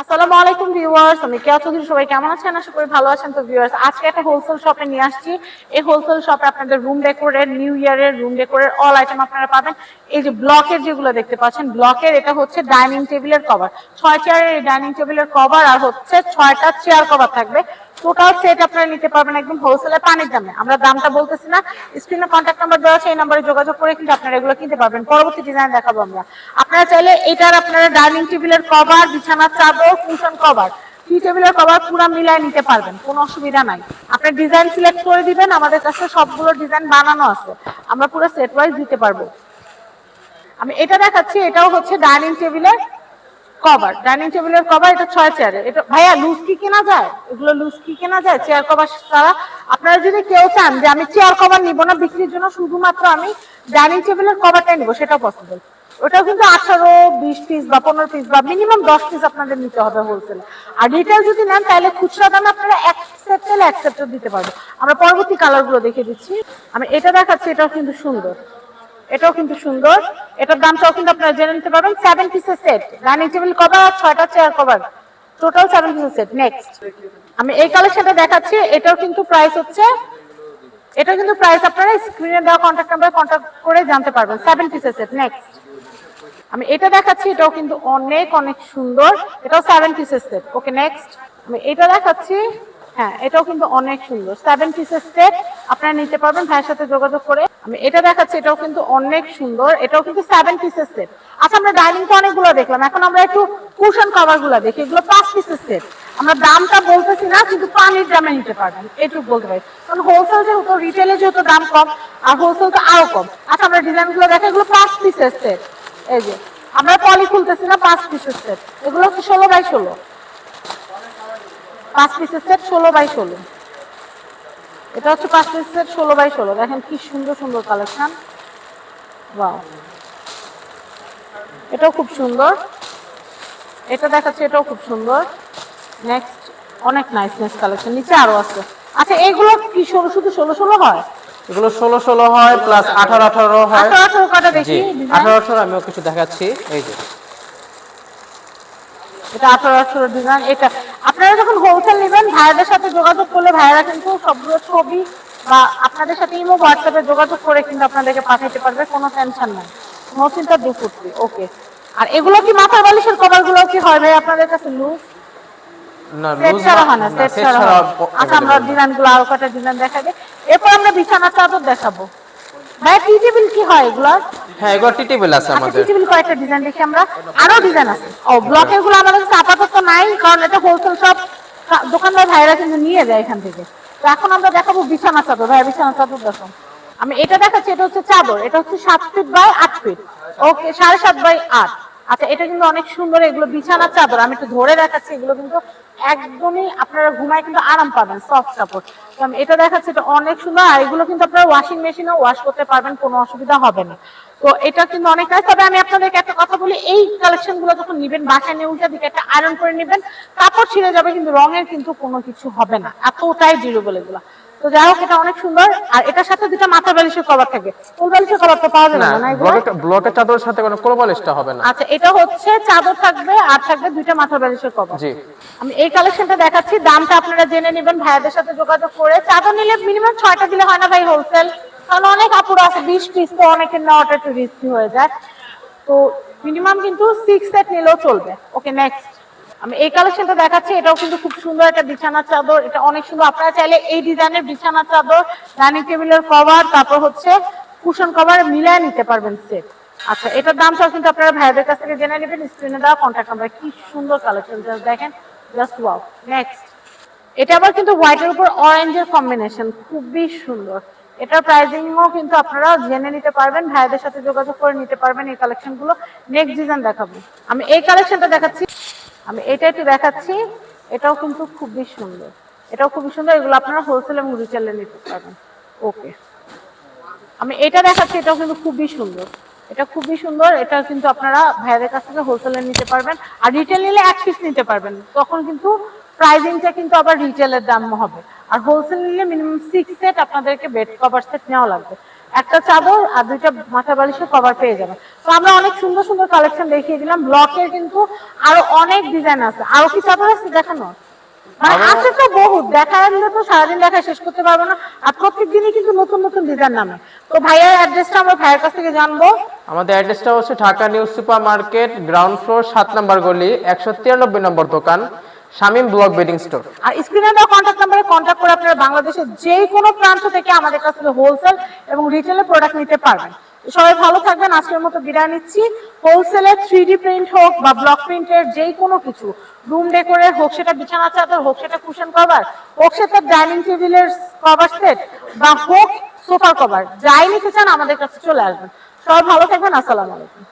আসসালামু আলাইকুম ভিউয়ার্স, আমি কেয়া চৌধুরী, সবাই কেমন আছেন? আশা করি ভালো আছেন। তো ভিউয়ার্স, আজকে একটা হোলসেল শপে নিয়ে আসছি। এই হোলসেল শপে আপনাদের রুম ডেকোরের নিউ ইয়ারের রুম ডেকোরের অল আইটেম আপনারা পাবেন। এই যে ব্লকের যেগুলো দেখতে পাচ্ছেন ব্লকের এটা হচ্ছে ডাইনিং টেবিলের কভার ছয় চেয়ারের ডাইনিং টেবিলের কভার আর হচ্ছে ছয়টা চেয়ার কভার থাকবে। টোটাল সেট আপনারা নিতে পারবেন একদম হোলসেলে পানির দামে। আমরা দামটা বলতেছি না স্ক্রিনে কন্ট্যাক্ট নাম্বার দেওয়া আছে, এই নাম্বারে যোগাযোগ করে কিন্তু আপনারা এগুলো কিনতে পারবেন। পরবর্তী ডিজাইন দেখাবো আমরা। আপনারা চাইলে এটার আপনারা ডাইনিং টেবিলের কভার বিছানার চাদর কুশন কভার টেবিলের কভার পুরো মিলায় নিতে পারবেন, কোনো অসুবিধা নাই। আপনি ডিজাইন সিলেক্ট করে দিবেন, আমাদের কাছে সবগুলো ডিজাইন বানানো আছে। আমরা পুরো সেট ওয়াইজ দিতে পারব। আমি এটা দেখাচ্ছি, এটাও হচ্ছে ডাইনিং টেবিলের কভার ডাইনিং টেবিলের কভার এটা ছয় চেয়ারে এটা, ভাইয়া লুজ কি কেনা যায়? এগুলো লুজ কি কেনা যায়? চেয়ার কভার ছাড়া? আপনারা যদি কেউ চান যে আমি চেয়ার কভার নিব না, বিক্রির জন্য শুধুমাত্র আমি ডাইনিং টেবিলের কভারটাই নিব, সেটাও পসিবল ওটাও কিন্তু আঠারো, বিশ পিস বা পনেরো পিস বা মিনিমাম দশ পিস আপনাদের নিতে হবে হোলসেলে আর রিটেল যদি নেন, তাহলে খুচরা দামে আপনারা এক সেট দিতে পারব আমরা পরবর্তী কালারগুলো দেখে দিচ্ছি। আমি এটা দেখাচ্ছি, এটাও কিন্তু সুন্দর। এটাও কিন্তু সুন্দর। এটার দামটাও কিন্তু আপনারা জেনে নিতে পারবেন। সেভেন পিসের সেট ডাইনিং টেবিল কভার আর ছয়টা চেয়ার কভার টোটাল সেভেন পিসের সেট নেক্সট আমি এই কালেকশনটা দেখাচ্ছি। এটাও কিন্তু প্রাইস হচ্ছে এটা কিন্তু প্রাইস আপনারা স্ক্রিনে দেওয়া কন্ট্যাক্ট নাম্বারে কন্ট্যাক্ট করে জানতে পারবেন। সেভেন পিসের সেট নেক্সট আমি এটা দেখাচ্ছি, এটাও কিন্তু অনেক অনেক সুন্দর। এটাও সেভেন পিসের সেট ওকে নেক্সট আমি এটা দেখাচ্ছি হ্যাঁ এটাও কিন্তু অনেক সুন্দর। সেভেন পিসের সেট আপনারা নিতে পারবেন ভাইয়ের সাথে যোগাযোগ করে। আমি এটা দেখাচ্ছি, এটাও কিন্তু অনেক সুন্দর, এটাও কিন্তু সেভেন পিসের সেট আচ্ছা আমরা ডাইনিং তো অনেকগুলো দেখলাম, এখন আমরা একটু কুশন কভারগুলো দেখি, এগুলো পাঁচ পিসের সেট আমরা দামটা বলতেছি না, কিন্তু পানির দামে নিতে পারবেন, এটুকু বলতে পারি। কারণ হোলসেল যেহেতু রিটেলে যেহেতু দাম কম, আর হোলসেল তো আরও কম। আচ্ছা আমরা ডিজাইনগুলো দেখে, এগুলো পাঁচ পিসের সেট এই যে, আমরা পলি খুলতেছি না, পাঁচ পিসের সেট এগুলো ষোলো বাই ষোলো। পাঁচ পিসের সেট ষোলো বাই ষোলো। এটা হচ্ছে পাঁচ পিসের সেট ষোলো বাই ষোলো। দেখেন কি সুন্দর সুন্দর কালেকশন বাও এটাও খুব সুন্দর। এটা দেখাচ্ছে এটাও খুব সুন্দর। নেক্সট অনেক নাইস নাইস কালেকশন নিচে আরও আছে। আচ্ছা এগুলো কি ষোলো শুধু ষোলো ষোলো হয়? এগুলো ষোলো ষোলো হয় প্লাস আঠারো আঠারো হয়। আঠারো আঠারো কটা দেখি? আঠারো আঠারো আমিও কিছু দেখাচ্ছি। এই যে। এটা আঠারো আঠারো ডিজাইন এটা আপনারা যখন হোলসেল নেবেন ভাইয়াদের সাথে যোগাযোগ করলে ভাইয়ারা কিন্তু সবগুলো ছবি বা আপনাদের সাথে ইমো হোয়াটসঅ্যাপে যোগাযোগ করে কিন্তু আপনাদেরকে পাঠাইতে পারবে কোনো টেনশন নাই। নো চিন্তা ওকে আর এগুলো কি মাথার বালিশের কভারগুলো কি হয় ভাই আপনাদের কাছে লুজ। আচ্ছা আমরা আরও কটা ডিজাইন দেখাবে এরপর আমরা বিছানার চাদর দেখাবো। ভাই টি টেবিল কি হয় এগুলো হ্যাঁ এগুলো টি টেবিল আছে আচ্ছা আমাদের। টি টেবিল কয়েকটা ডিজাইন দেখি আমরা। আরও ডিজাইন আছে। ও ব্লকেরগুলো আমাদের কাছে আপাতত নাই কারণ এটা হোলসেল সব দোকানদার ভাইরা কিন্তু নিয়ে যায় এখান থেকে। তো এখন আমরা দেখাবো বিছানা চাদর। ভাই বিছানা চাদর দেখো। আমি এটা দেখাচ্ছি এটা হচ্ছে চাদর। এটা হচ্ছে সাত ফিট বাই আট ফিট ওকে সাড়ে সাত বাই আট। আচ্ছা এটা কিন্তু অনেক সুন্দর এগুলো বিছানার চাদর। আমি একটু ধরে দেখাচ্ছি এগুলো কিন্তু একদমই আপনারা ঘুমায় কিন্তু আরাম পাবেন সফট আমি এটা দেখাচ্ছি এটা অনেক সুন্দর। আর এগুলো কিন্তু আপনারা ওয়াশিং মেশিনে ওয়াশ করতে পারবেন কোনো অসুবিধা হবে না। তো এটা কিন্তু অনেক নাইস তবে আমি আপনাদেরকে একটা কথা বলি এই কালেকশনগুলো যখন নিবেন বাসায় নিয়ে উল্টা দিকে একটা আয়রন করে নিবেন কাপড় ছিঁড়ে যাবে কিন্তু রঙের কিন্তু কোনো কিছু হবে না। এতটাই ডিউরেবল এগুলো। তো যাই হোক এটা অনেক সুন্দর। আর এটার সাথে দুটো মাথা বালিশের কভার থাকে। ফুল বালিশের কভার তো পাওয়া যাবে না ব্লকের চাদরের সাথে কোনো কোরবালিশটা হবে না। আচ্ছা এটা হচ্ছে চাদর থাকবে আর থাকবে দুইটা মাথা বালিশের কভার জি। আমি এই কালেকশনটা দেখাচ্ছি দামটা আপনারা জেনে নেবেন ভাইয়াদের সাথে যোগাযোগ করে। চাদর নিলে মিনিমাম ছয়টা দিলে হয় না ভাই হোলসেল কারণ অনেক কাপড় আছে, বিশ পিস তো অনেকের নেওয়াটা একটু রিস্কি হয়ে যায়। তো মিনিমাম কিন্তু সিক্স সেট নিলেও চলবে। ওকে নেক্সট আমি এই কালেকশনটা দেখাচ্ছি, এটাও কিন্তু খুব সুন্দর একটা বিছানার চাদর। এটা অনেক সুন্দর। আপনারা চাইলে এই ডিজাইনের বিছানার চাদর ডাইনিং টেবিলের কভার তারপর হচ্ছে কুশন কভার মিলিয়ে নিতে পারবেন সেট আচ্ছা এটার দাম দামটাও কিন্তু আপনারা ভাইয়াদের কাছ থেকে জেনে নেবেন স্ক্রিনে দেওয়া কন্ট্যাক্ট নাম্বার কি সুন্দর কালেকশন জাস্ট দেখেন জাস্ট ওয়াও নেক্সট এটা আবার কিন্তু হোয়াইটের উপর অরেঞ্জের কম্বিনেশন খুবই সুন্দর। এটার প্রাইসিংও কিন্তু আপনারা জেনে নিতে পারবেন ভাইয়াদের সাথে যোগাযোগ করে নিতে পারবেন এই কালেকশনগুলো নেক্সট ডিজাইন দেখাবো। আমি এই কালেকশনটা দেখাচ্ছি। আমি এটা একটু দেখাচ্ছি। এটাও কিন্তু খুবই সুন্দর। এটাও খুবই সুন্দর। এগুলো আপনারা হোলসেল এবং রিটেলে নিতে পারবেন। ওকে আমি এটা দেখাচ্ছি। এটাও কিন্তু খুবই সুন্দর। এটা খুবই সুন্দর। এটা কিন্তু আপনারা ভাইয়াদের কাছ থেকে হোলসেলে নিতে পারবেন। আর রিটেল নিলে এক পিস নিতে পারবেন। তখন কিন্তু প্রাইজিংটা কিন্তু আবার রিটেলের দাম হবে। আর হোলসেল নিলে মিনিমাম সিক্স সেট আপনাদেরকে বেড কভার সেট নেওয়া লাগবে। একটা চাদর আর দুইটা মাথা বালিশের কভার পেয়ে যাবেন। তো আমরা অনেক সুন্দর সুন্দর কালেকশন দেখিয়ে দিলাম। ব্লকের কিন্তু আরও অনেক ডিজাইন আছে। আরও কি চাদর আছে দেখানো? মানে আছে তো বহুত। দেখা তো সারাদিন দেখা শেষ করতে পারব না। আর প্রত্যেক দিনই কিন্তু নতুন নতুন ডিজাইন নামে। তো ভাইয়ার অ্যাড্রেসটা আমরা ভাইয়ের কাছ থেকে জানব। আমাদের অ্যাড্রেসটা হচ্ছে Dhaka new supermarket ground floor সাত নম্বর গলি একশো তিরানব্বই নম্বর দোকান। Shamim block bedding store. আর স্ক্রিনে দেওয়া কন্ট্যাক্ট নাম্বারে কন্ট্যাক্ট করে আপনারা বাংলাদেশের যে কোনো প্রান্ত থেকে আমাদের কাছ থেকে হোলসেল এবং রিটেলে প্রোডাক্ট নিতে পারবেন। সবাই ভালো থাকবেন, আজকের মতো বিদায় নিচ্ছি। হোলসেলের থ্রি ডি প্রিন্ট হোক বা ব্লক প্রিন্টের যে কোনো কিছু রুম ডেকোরের হোক সেটা বিছানা চাদর হোক সেটা কুশন কভার হোক সেটা ডাইনিং টেবিলের কভার সেট বা হোক সোফার কভার যাই নিতে চান আমাদের কাছে চলে আসবেন। সবাই ভালো থাকবেন, আসসালামু আলাইকুম।